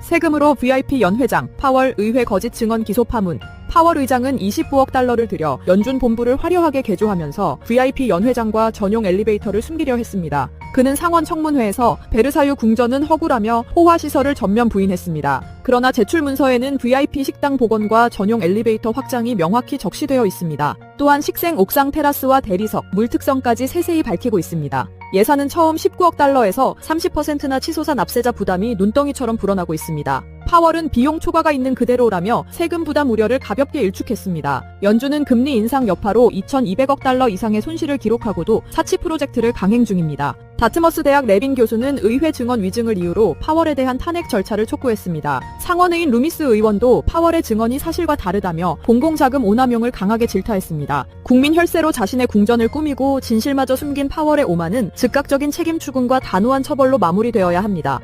세금으로 VIP 연회장, 파월 의회 거짓 증언 기소 파문. 파월 의장은 29억 달러를 들여 연준 본부를 화려하게 개조하면서 VIP 연회장과 전용 엘리베이터를 숨기려 했습니다. 그는 상원 청문회에서 베르사유 궁전은 허구라며 호화 시설을 전면 부인했습니다. 그러나 제출 문서에는 VIP 식당 복원과 전용 엘리베이터 확장이 명확히 적시되어 있습니다. 또한 식생 옥상 테라스와 대리석, 물 특성까지 세세히 밝히고 있습니다. 예산은 처음 19억 달러에서 30%나 치솟아 납세자 부담이 눈덩이처럼 불어나고 있습니다. 파월은 비용 초과가 있는 그대로라며 세금 부담 우려를 가볍게 일축했습니다. 연준은 금리 인상 여파로 2,200억 달러 이상의 손실을 기록하고도 사치 프로젝트를 강행 중입니다. 다트머스 대학 레빈 교수는 의회 증언 위증을 이유로 파월에 대한 탄핵 절차를 촉구했습니다. 상원의인 루미스 의원도 파월의 증언이 사실과 다르다며 공공자금 오남용을 강하게 질타했습니다. 국민 혈세로 자신의 궁전을 꾸미고 진실마저 숨긴 파월의 오만은 즉각적인 책임 추궁과 단호한 처벌로 마무리되어야 합니다.